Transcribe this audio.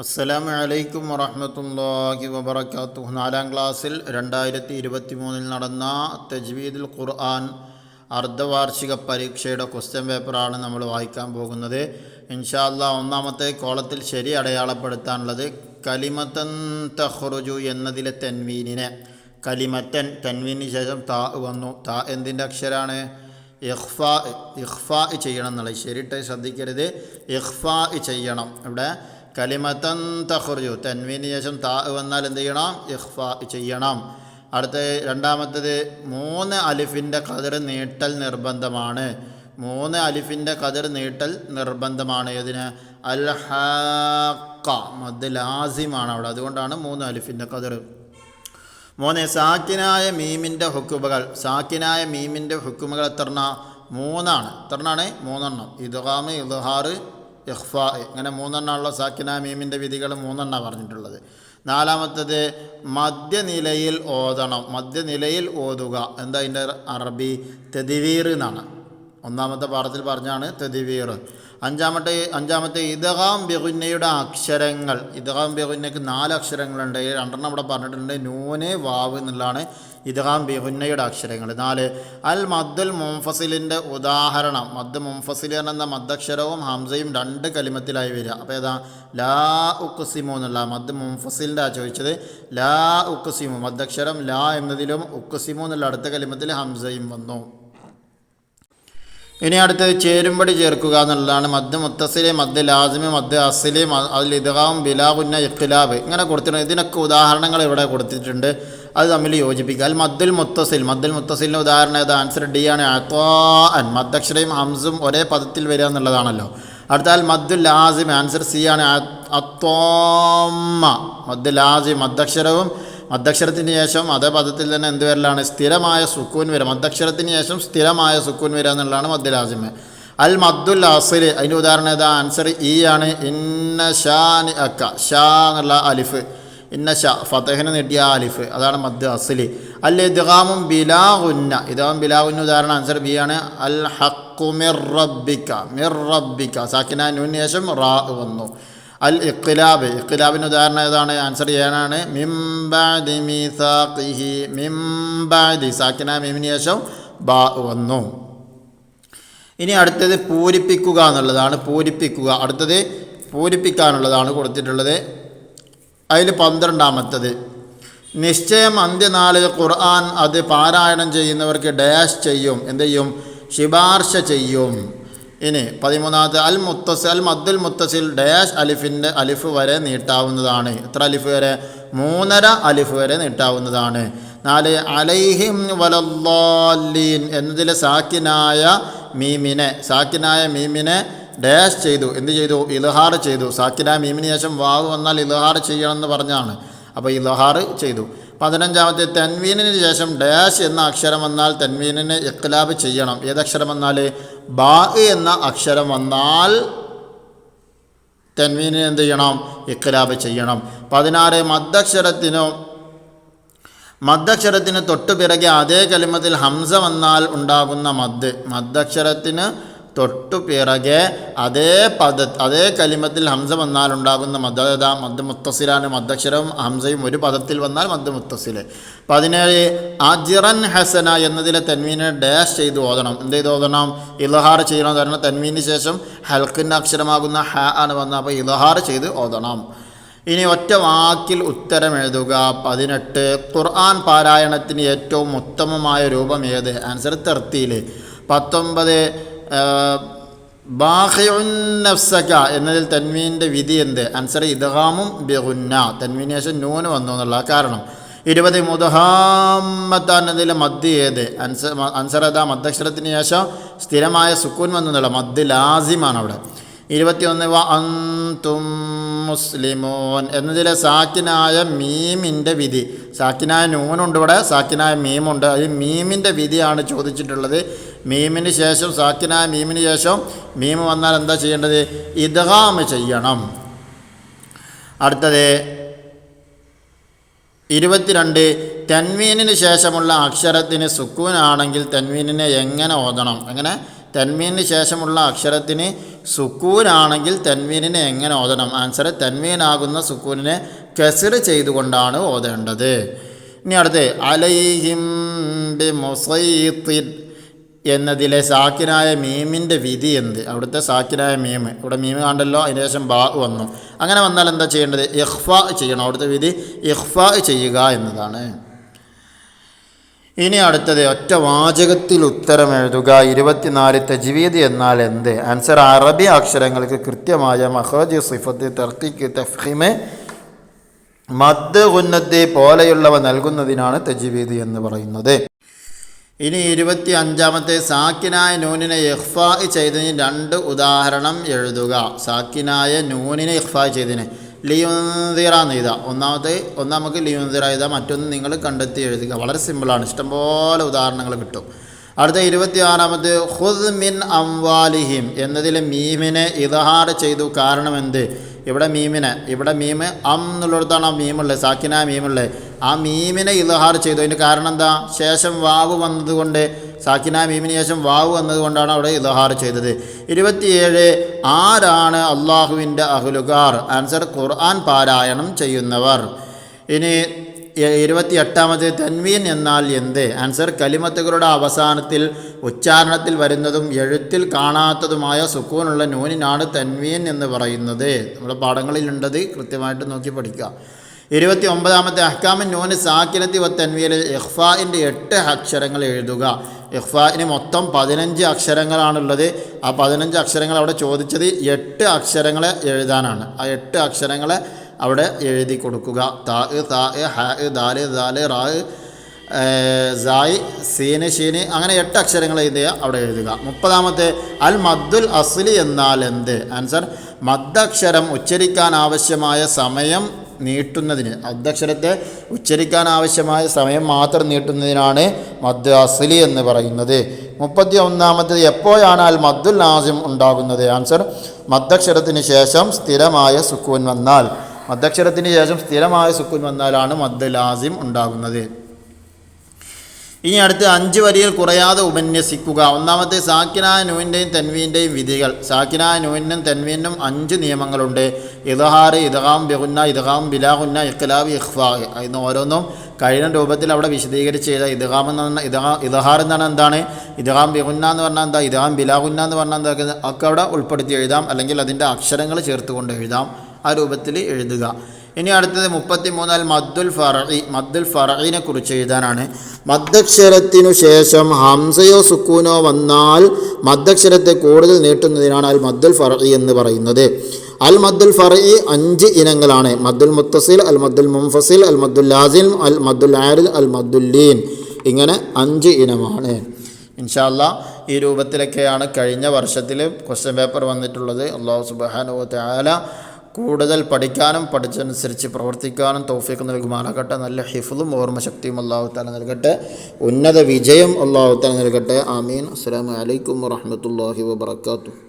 അസ്സലാമു അലൈക്കും വറഹമത്തല്ലാഹി വബറകാതുഹു. നാലാം ക്ലാസ്സിൽ രണ്ടായിരത്തി ഇരുപത്തി മൂന്നിൽ നടന്ന തജ്വീദുൽ ഖുർആൻ അർദ്ധവാർഷിക പരീക്ഷയുടെ ക്വസ്റ്റ്യൻ പേപ്പറാണ് നമ്മൾ വായിക്കാൻ പോകുന്നത്. ഇൻഷാല്ല ഒന്നാമത്തെ കോളത്തിൽ ശരി അടയാളപ്പെടുത്താനുള്ളത് കലിമത്തൻ തഹ്റുജു എന്നതിലെ തെൻവീനിനെ. കലിമത്തൻ തെൻവീനിന് ശേഷം താ വന്നു. താ എന്തിന്റെ അക്ഷരാണ്? ഇഖ്ഫാ ഇഖ്ഫാ ചെയ്യണം എന്നുള്ളത്. ശരിയിട്ട് ശ്രദ്ധിക്കരുത്. ഇഖ്ഫാ ചെയ്യണം. ഇവിടെ കലിമത്തൻ തഹുർജു തൻവീന് ശേഷം താ വന്നാൽ എന്ത് ചെയ്യണം? ഇഖ്ഫാ ചെയ്യണം. അടുത്ത രണ്ടാമത്തത് മൂന്ന് അലിഫിന്റെ കതിർ നീട്ടൽ നിർബന്ധമാണ്. മൂന്ന് അലിഫിന്റെ കതിർ നീട്ടൽ നിർബന്ധമാണ്. ഇതിന് അൽ ഹാക്ക മദ് ലാസിമാണ് അവിടെ. അതുകൊണ്ടാണ് മൂന്ന് അലിഫിന്റെ കതിർ മൂന്ന് സാക്കിനായ മീമിന്റെ ഹുക്കുമകൾ. സാക്കിനായ മീമിന്റെ ഹുക്കുമകൾ എത്രണ മൂന്നാണ്. എത്രണാണ് മൂന്നെണ്ണം. ഇദ്ഹാമ് ഇദ്ഹാറ് ഇഖ്ഫാ ഇങ്ങനെ മൂന്നെണ്ണമുള്ള സാക്കിന മീമിന്റെ വിധികൾ മൂന്നെണ്ണ പറഞ്ഞിട്ടുള്ളത്. നാലാമത്തത് മധ്യനിലയിൽ ഓതണം. മധ്യനിലയിൽ ഓതുക. എന്താ അതിന്റെ അറബി? തെതിവീർ എന്നാണ്. ഒന്നാമത്തെ പാഠത്തിൽ പറഞ്ഞാണ് തെദിവീർ അഞ്ചാമത്തെ അഞ്ചാമത്തെ ഇദഹാം ബെഹുന്നയുടെ അക്ഷരങ്ങൾ. ഇദഹാം ബെഹുന്നയ്ക്ക് നാല് അക്ഷരങ്ങളുണ്ട്. രണ്ടെണ്ണം ഇവിടെ പറഞ്ഞിട്ടുണ്ട്. നൂന് വാവ് എന്നുള്ളതാണ് ഇദഹാം ബെഹുന്നയുടെ അക്ഷരങ്ങൾ. നാല് അൽ മദ്ദുൽ മുംഫസിലിന്റെ ഉദാഹരണം. മദ് മുംഫസിൽ എന്ന മദ്ദക്ഷരവും ഹംസയും രണ്ട് കലിമത്തിലായി വരിക. അപ്പോൾ ഏതാ? ലാ ഉക്കുസിമു എന്നുള്ള മദ് മുംഫസിലിന്റെ ചോദിച്ചത്. ലാ ഉക്കുസിമു മദ്ദക്ഷരം ലാ എന്നതിലും ഉക്കുസിമു എന്നുള്ള അടുത്ത കലിമത്തിൽ ഹംസയും വന്നു. ഇനി അടുത്തത് ചേരുംപടി ചേർക്കുക എന്നുള്ളതാണ്. മദ് മുത്തസിലെ മദ് ലാസിമി മദ് അസിലി അതിൽ ഇതാവും ബിലാബുന്ന ഇഖ്ലാബ് ഇങ്ങനെ കൊടുത്തിട്ടുണ്ട്. ഇതിനൊക്കെ ഉദാഹരണങ്ങൾ ഇവിടെ കൊടുത്തിട്ടുണ്ട്. അത് തമ്മിൽ യോജിപ്പിക്കുക. അൽ മദ്ദുൽ മുത്തസിൽ മദ്ദുൽ മുത്തസിലിന്റെ ഉദാഹരണം ഏത്? ആൻസർ ഡി ആണ്. അൻ മദ്ദക്ഷരയും ഹംസും ഒരേ പദത്തിൽ വരിക എന്നുള്ളതാണല്ലോ. അടുത്താൽ മദ്ദുൽ ലാസിം ആൻസർ സി ആണ്. അത്തോമ്മ മദ്ദുൽ ലാസിം മദ്ദക്ഷരവും മദ്ദക്ഷരത്തിന് ശേഷം അതേ പദത്തിൽ തന്നെ എന്ത് വരലാണ്? സ്ഥിരമായ സുക്കൂൻ വരും. മദ്ദക്ഷരത്തിന് ശേഷം സ്ഥിരമായ സുക്കൂൻ വരിക എന്നുള്ളതാണ് മദ്ദുലാസിമ് അൽ മദ്ദുൽ അസിൽ. അതിന്റെ ഉദാഹരണം ഏതാ? ആൻസർ ഈ ആണ്. ഇന്ന ഷാനി അക്ക. ഷാ എന്നുള്ള അലിഫ്. ഇന്ന ഷാ. ഫതഹിന് നീട്ടിയ അലിഫ്. അതാണ് മദ് അസിൽ. അൽ ഇദ്ഗാമും ബിലാ ബിലാഹുന്ന ഇദ്ഗാം ഉന്ന ഉദാഹരണം ആൻസർ ബി ആണ്. അൽ ഹക്കു മിർ റബ്ബിക്ക. മിർ റബ്ബിക്ക. സാക്കിന നൂന് റാ വന്നു. അൽ ഇഖ്ലാബ് ഇഖ്ലാബിന് ഉദാഹരണം ഏതാണ്? ആൻസർ ചെയ്യാനാണ്. മിംബാദി മീസാഖിഹി. മിംബാദി സാക്കിന മീമിന് ശേഷം ബാ വന്നു. ഇനി അടുത്തത് പൂരിപ്പിക്കുക എന്നുള്ളതാണ്. പൂരിപ്പിക്കുക. അടുത്തത് പൂരിപ്പിക്കാനുള്ളതാണ് കൊടുത്തിട്ടുള്ളത്. അതിൽ പന്ത്രണ്ടാമത്തത്. നിശ്ചയം അന്ത്യനാളിൽ ഖുർആൻ അത് പാരായണം ചെയ്യുന്നവർക്ക് ഡാഷ് ചെയ്യും. എന്ത് ചെയ്യും? ശിപാർശ ചെയ്യും. ഇനി പതിമൂന്നാമത്തെ അൽ മുത്തസ് അൽ മദ്ദുൽ മുത്തസിൽ ഡാഷ് അലിഫിന്റെ അലിഫ് വരെ നീട്ടാവുന്നതാണ്. എത്ര അലിഫ് വരെ? മൂന്നര അലിഫ് വരെ നീട്ടാവുന്നതാണ്. നാല് അലൈഹിം വലല്ലാലീൻ എന്നതിലെ സാക്കിനായ മീമിനെ സാക്കിനായ മീമിനെ ഡാഷ് ചെയ്തു. എന്ത് ചെയ്തു? ഇലഹാർ ചെയ്തു. സാക്കിനായ മീമിന് ശേഷം വാവ് വന്നാൽ ഇലഹാർ ചെയ്യണമെന്ന് പറഞ്ഞാണ്. അപ്പോൾ ഇലഹാർ ചെയ്തു. പതിനഞ്ചാമത്തെ തെൻവീനിന് ശേഷം ഡാഷ് എന്ന അക്ഷരം വന്നാൽ തെൻവീനിന് ഇഖ്ലാബ് ചെയ്യണം. ഏതക്ഷരം വന്നാൽ ബാ എന്ന അക്ഷരം വന്നാൽ തെൻവീനിന് എന്ത് ചെയ്യണം? ഇഖ്ലാബ് ചെയ്യണം. പതിനാറ് മദ്ദക്ഷരത്തിനോ മദ്ദക്ഷരത്തിന് തൊട്ടു പിറകെ അതേ കലിമത്തിൽ ഹംസ വന്നാൽ ഉണ്ടാകുന്ന മദ്. മദ്ദക്ഷരത്തിന് തൊട്ടു പിറകെ അതേ പദ അതേ കലിമത്തിൽ ഹംസ വന്നാൽ ഉണ്ടാകുന്ന മദ്ദത ഏതാ മദ് മുത്തസിലാണ് മദ്ദക്ഷരവും ഹംസയും ഒരു പദത്തിൽ വന്നാൽ മദ് മുത്തസിൽ. പതിനേഴ് അജിറൻ ഹസന എന്നതിലെ തെന്മീനെ ഡാഷ് ചെയ്ത് ഓതണം. എന്ത് ചെയ്ത് ഓതണം? ഇലഹാർ ചെയ്യണം. കാരണം തെൻവീന് ശേഷം ഹൽക്കിന്റെ അക്ഷരമാകുന്ന ഹ ആണ് വന്നത്. അപ്പോൾ ഇലഹാർ ചെയ്ത് ഓതണം. ഇനി ഒറ്റ വാക്കിൽ ഉത്തരം എഴുതുക. പതിനെട്ട് ഖുർആൻ പാരായണത്തിന് ഏറ്റവും ഉത്തമമായ രൂപം ഏത്? ആൻസർ തെർത്തിയിൽ പത്തൊമ്പത് ബാഹയുന്നഫ്സക എന്നതിൽ തന്മീന്റെ വിധി എന്ത്? ആൻസർ ഇദ്ഹാമും ബിഹുന്ന തന്മീനേഷൻ നൂന് വന്നു എന്നുള്ള കാരണം. ഇരുപത് മുദഹാമത്ത എന്നതിലെ മദ് ഏത്? അൻസർ അൻസർ അതാ മദ്ദക്ഷരത്തിന് ശേഷം സ്ഥിരമായ സുക്കൂൻ വന്നു എന്നുള്ള മദ് ലാസിമാണ് അവിടെ. ഇരുപത്തിയൊന്ന് വ അന്തും മുസ്ലിമോൻ എന്നതിലെ സാക്കിനായ മീമിന്റെ വിധി. സാക്കിനായ നൂനുണ്ട് ഇവിടെ സാക്കിനായ മീമുണ്ട്. ഈ മീമിന്റെ വിധിയാണ് ചോദിച്ചിട്ടുള്ളത്. മീമിന് ശേഷം സാക്കിനായ മീമിന് ശേഷം മീമ് വന്നാൽ എന്താ ചെയ്യേണ്ടത്? ഇദ്ഹാം ചെയ്യണം. അടുത്തത് ഇരുപത്തിരണ്ട് തെന്മീനിന് ശേഷമുള്ള അക്ഷരത്തിന് സുക്കൂനാണെങ്കിൽ തെന്മീനിനെ എങ്ങനെ ഓതണം? എങ്ങനെ? തെന്മീനിന് ശേഷമുള്ള അക്ഷരത്തിന് സുക്കൂനാണെങ്കിൽ തെന്മീനിനെ എങ്ങനെ ഓതണം? ആൻസർ തെന്മീനാകുന്ന സുക്കൂനിനെ കെസിർ ചെയ്തുകൊണ്ടാണ് ഓതേണ്ടത്. ഇനി അടുത്ത് അലൈഹിം ബി മുസൈത്തിർ എന്നതിലെ സാക്കിനായ മീമിന്റെ വിധി എന്ത്? അവിടുത്തെ സാക്കിനായ മീം. ഇവിടെ മീം കണ്ടല്ലോ അതിന് ശേഷം ബാ വന്നു. അങ്ങനെ വന്നാൽ എന്താ ചെയ്യേണ്ടത്? ഇഹ്ഫ ചെയ്യണം. അവിടുത്തെ വിധി ഇഹ്ഫ ചെയ്യുക എന്നതാണ്. ഇനി അടുത്തത് ഒറ്റ വാചകത്തിൽ ഉത്തരം എഴുതുക. ഇരുപത്തിനാല് തജ്വീദ് എന്നാൽ എന്ത്? ആൻസർ അറബി അക്ഷരങ്ങൾക്ക് കൃത്യമായ മഹോജ് സിഫത്ത് തർക്കിക്ക് തഫ്ഹിമ് മദ് ഉന്നത്തെ പോലെയുള്ളവ നൽകുന്നതിനാണ് തജ്വീദ് എന്ന് പറയുന്നത്. ഇനി ഇരുപത്തി അഞ്ചാമത്തെ സാക്കിനായ നൂനിനെ ഇഖ്ഫാ ചെയ്തതിന് രണ്ട് ഉദാഹരണം എഴുതുക. സാക്കിനായ നൂനിനെ ഇഖ്ഫാ ചെയ്തതിന് ലിയുന്തിറ എന്ന് എഴുതുക ഒന്നാമത്തെ ഒന്ന് നമുക്ക് ലിയുന്തിറ എഴുതാം. മറ്റൊന്ന് നിങ്ങൾ കണ്ടെത്തി എഴുതുക. വളരെ സിമ്പിളാണ് ഇഷ്ടംപോലെ ഉദാഹരണങ്ങൾ കിട്ടും. അടുത്ത ഇരുപത്തി ആറാമത് ഹുദ് മിൻ അംവാലിഹിം എന്നതിൽ മീമിനെ ഇതഹാർ ചെയ്തു. കാരണം എന്ത്? ഇവിടെ മീമിനെ ഇവിടെ മീമ് അം എന്നുള്ളിടത്താണ് ആ മീമുള്ളത് സാക്കിന മീമുള്ളത് ആ മീമിനെ ഇതഹാർ ചെയ്തു. അതിന്റെ കാരണം എന്താ? ശേഷം വാവ് വന്നതുകൊണ്ട് സാക്കിന മീമിന് ശേഷം വാവ് വന്നതുകൊണ്ടാണ് അവിടെ ഇതഹാർ ചെയ്തത്. ഇരുപത്തിയേഴ് ആരാണ് അള്ളാഹുവിന്റെ അഹ്ലുകാർ ആൻസർ ഖുർആൻ പാരായണം ചെയ്യുന്നവർ. ഇനി ഇരുപത്തി എട്ടാമത് തൻവീൻ എന്നാൽ എന്ത്? ആൻസർ കലിമത്തുകളുടെ അവസാനത്തിൽ ഉച്ചാരണത്തിൽ വരുന്നതും എഴുത്തിൽ കാണാത്തതുമായ സുക്കൂനുള്ള നൂനിനാണ് തൻവീൻ എന്ന് പറയുന്നത്. നമ്മുടെ പാഠങ്ങളിലുണ്ടത് കൃത്യമായിട്ട് നോക്കി പഠിക്കുക. ഇരുപത്തി ഒമ്പതാമത്തെ അഹ്കാമിൻ നൂന് സാക്കിനത്തി വത്തൻവിയിൽ ഇഹ്ഫാഇന്റെ എട്ട് അക്ഷരങ്ങൾ എഴുതുക. ഇഹ്ഫാഇന് മൊത്തം പതിനഞ്ച് അക്ഷരങ്ങളാണുള്ളത്. ആ പതിനഞ്ച് അക്ഷരങ്ങൾ അവിടെ ചോദിച്ചത് എട്ട് അക്ഷരങ്ങളെ എഴുതാനാണ്. ആ എട്ട് അക്ഷരങ്ങളെ അവിടെ എഴുതി കൊടുക്കുക. താ താ ഹ ദാൽ ദാൽ റാ സായ് സീന് ഷീന് അങ്ങനെ എട്ട് അക്ഷരങ്ങൾ എഴുതുക അവിടെ എഴുതുക. മുപ്പതാമത്തെ അൽ മദ്ദുൽ അസ്ലി എന്നാൽ എന്ത്? ആൻസർ മദ്ദക്ഷരം ഉച്ചരിക്കാൻ ആവശ്യമായ സമയം നീട്ടുന്നതിന്. അദ്ധക്ഷരത്തെ ഉച്ചരിക്കാൻ ആവശ്യമായ സമയം മാത്രം നീട്ടുന്നതിനാണ് മദ് അസലി എന്ന് പറയുന്നത്. മുപ്പത്തി ഒന്നാമത്തേത് എപ്പോഴാണ് അൽ മദ്ദുൽ നാസിം ഉണ്ടാകുന്നത്? ആൻസർ മദ്ദക്ഷരത്തിന് ശേഷം സ്ഥിരമായ സുക്കൂൻ വന്നാൽ. മദ്ദക്ഷരത്തിന് ശേഷം സ്ഥിരമായ സുക്കൂൻ വന്നാലാണ് മദ്ദുൽ ലാസിം ഉണ്ടാകുന്നത്. ഇനി അടുത്ത് അഞ്ച് വരിയിൽ കുറയാതെ ഉപന്യസിക്കുക. ഒന്നാമത്തെ സാക്കിനായ നൂവിന്റെയും തെൻവീന്റെയും വിധികൾ. സാക്കിനായ നൂവിനും തെൻവീനും അഞ്ച് നിയമങ്ങളുണ്ട്. ഇതഹാർ ഇതഹാം ബിഹുന്ന ഇതഹാം ബിലാഹുന്ന ഇഖ്ലാബ് ഇഖ്ഫാ എന്ന് ഓരോന്നും കഴിഞ്ഞ രൂപത്തിൽ അവിടെ വിശദീകരിച്ച് ചെയ്ത ഇതഹാം എന്ന് പറഞ്ഞാൽ ഇതഹാ ഇതഹാർ എന്നാണ് എന്താണ്? ഇതഹാം ബിഹുന്ന എന്ന് പറഞ്ഞാൽ എന്താ? ഇതഹാം ബിലാഹുന്ന എന്ന് പറഞ്ഞാൽ എന്താ? ഒക്കെ അവിടെ ഉൾപ്പെടുത്തി എഴുതാം. അല്ലെങ്കിൽ അതിന്റെ അക്ഷരങ്ങൾ ചേർത്തുകൊണ്ട് എഴുതാം. ആ രൂപത്തിൽ എഴുതുക. ഇനി അടുത്തത് മുപ്പത്തി മൂന്നാൽ മദ്ദുൽ ഫറഇ മദ്ദുൽ ഫറയിനെ കുറിച്ച് എഴുതാനാണ്. മദ്ദക്ഷരത്തിനു ശേഷം ഹംസയോ സുക്കൂനോ വന്നാൽ മദ്ദക്ഷരത്തെ കൂടുതൽ നീട്ടുന്നതിനാണ് അൽ മദ്ദുൽ ഫറഇ എന്ന് പറയുന്നത്. അൽ മദ്ദുൽ ഫറഇ അഞ്ച് ഇനങ്ങളാണ്. മദ്ദുൽ മുത്തസിൽ അൽ മദ്ദുൽ മുംഫസിൽ അൽ മദ്ദുൽ ലാസിൽ അൽ മദ്ദുൽ ആരിൽ അൽ മദ്ദുല്ലീൻ ഇങ്ങനെ അഞ്ച് ഇനമാണ്. ഇൻഷാല്ല ഈ രൂപത്തിലൊക്കെയാണ് കഴിഞ്ഞ വർഷത്തിൽ ക്വസ്റ്റ്യൻ പേപ്പർ വന്നിട്ടുള്ളത്. അള്ളാഹു സുബാനു താല കൂടുതൽ പഠിക്കാനും പഠിച്ചനുസരിച്ച് പ്രവർത്തിക്കാനും തോഫിക്ക് നൽകുമാറാകട്ടെ. നല്ല ഹിഫുലും ഓർമ്മശക്തിയും അള്ളാഹു താല നൽകട്ടെ. ഉന്നത വിജയം അള്ളാഹു താല നൽകട്ടെ. ആമീൻ. അസ്സാം വലൈക്കും വാഹമത്തല്ലാഹി വാബർക്കാത്തു